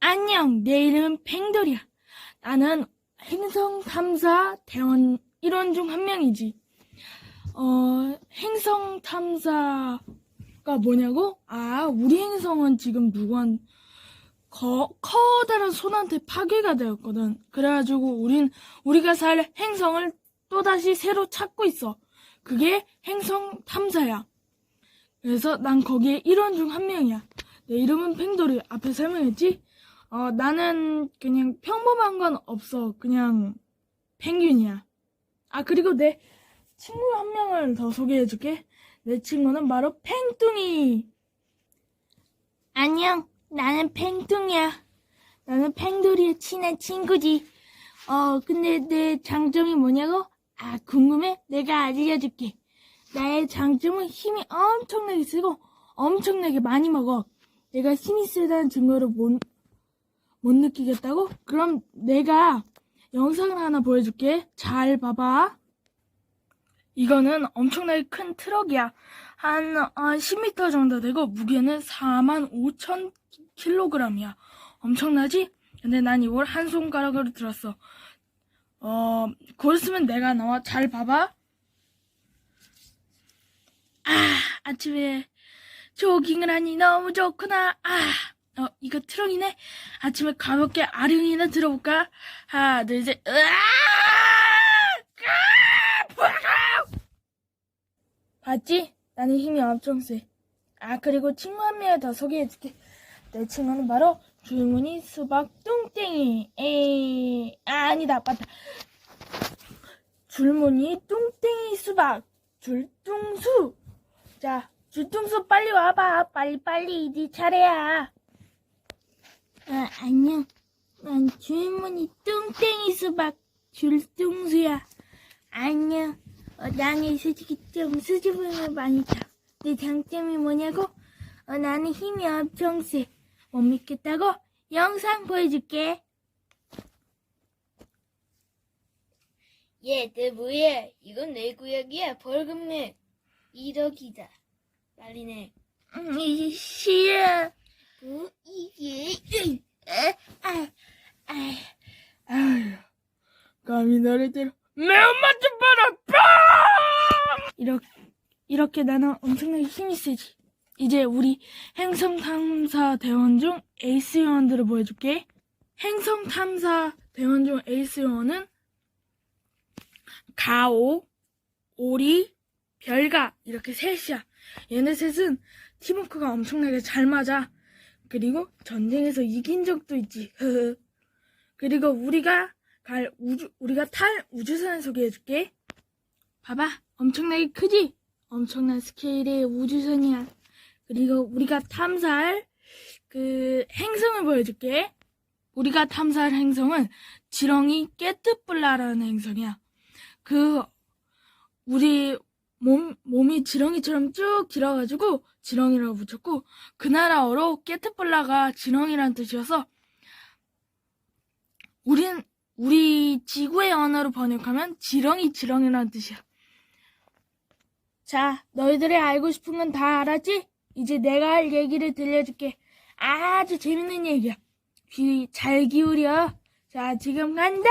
안녕, 내 이름은 팽돌이야. 나는 행성 탐사 대원 일원 중 한 명이지. 어, 행성 탐사가 뭐냐고? 아, 우리 행성은 지금 누구한 거, 커다란 손한테 파괴가 되었거든. 그래가지고 우린 우리가 살 행성을 또다시 새로 찾고 있어. 그게 행성 탐사야. 그래서 난 거기에 일원 중 한 명이야. 내 이름은 팽돌이. 앞에 설명했지? 어, 나는 그냥 평범한 건 없어. 그냥 펭귄이야. 아, 그리고 내 친구 한 명을 더 소개해줄게. 내 친구는 바로 팽뚱이. 안녕. 나는 팽뚱이야. 나는 팽돌이의 친한 친구지. 어, 근데 내 장점이 뭐냐고? 아, 궁금해? 내가 알려줄게. 나의 장점은 힘이 엄청나게 세고 엄청나게 많이 먹어. 내가 힘이 세다는 증거를 못, 못 느끼겠다고? 그럼 내가 영상을 하나 보여줄게. 잘 봐봐. 이거는 엄청나게 큰 트럭이야. 한, 어, 10m 정도 되고 무게는 4만 5천 킬로그램이야. 엄청나지? 근데 난 이걸 한 손가락으로 들었어. 어, 곧 있으면 내가 나와. 잘 봐봐. 아, 아침에 조깅을 하니 너무 좋구나. 아, 어, 이거 트럭이네. 아침에 가볍게 아령이나 들어볼까? 하나, 둘, 셋. 봤지? 나는 힘이 엄청 세. 아, 그리고 친구 한 명을 더 소개해줄게. 내 친구는 바로 줄무늬 수박 뚱땡이. 에이, 아, 아니다, 맞다. 줄무늬 뚱땡이 수박. 줄뚱수. 자, 줄뚱수 빨리 와봐. 빨리빨리 네 차례야. 아, 안녕. 난 줄무늬 뚱땡이 수박 줄뚱수야. 안녕. 어, 나는 솔직히 좀 수줍음을 많이 타. 내 장점이 뭐냐고? 어, 나는 힘이 엄청 세. 못 믿겠다고? 영상 보여줄게. 얘, 내 뭐야? 이건 내 구역이야. 벌금 내. 1억이다. 빨리 내. 음, 이 싫어. 뭐, 이게. 에, 아, 아, 아휴. 감히 때려. 매운맛 좀 봐라! 빵! 이렇게, 이렇게 나는 엄청나게 힘이 세지. 이제 우리 행성 탐사 대원 중 에이스 요원들을 보여줄게. 행성 탐사 대원 중 에이스 요원은 가오, 오리, 별가 이렇게 셋이야. 얘네 셋은 팀워크가 엄청나게 잘 맞아. 그리고 전쟁에서 이긴 적도 있지. 그리고 우리가 갈 우주 우리가 탈 우주선을 소개해 줄게. 봐봐, 엄청나게 크지? 엄청난 스케일의 우주선이야. 그리고 우리가 탐사할 그 행성을 보여줄게. 우리가 탐사할 행성은 지렁이 깨뜨블라라는 행성이야. 그 우리 몸 몸이 지렁이처럼 쭉 길어가지고 지렁이라고 붙였고 그 나라어로 깨트블라가 지렁이란 뜻이어서 우린 우리 지구의 언어로 번역하면 지렁이 지렁이란 뜻이야. 자, 너희들이 알고 싶은 건 다 알았지? 이제 내가 할 얘기를 들려줄게. 아주 재밌는 얘기야. 귀 잘 기울여. 자, 지금 간다!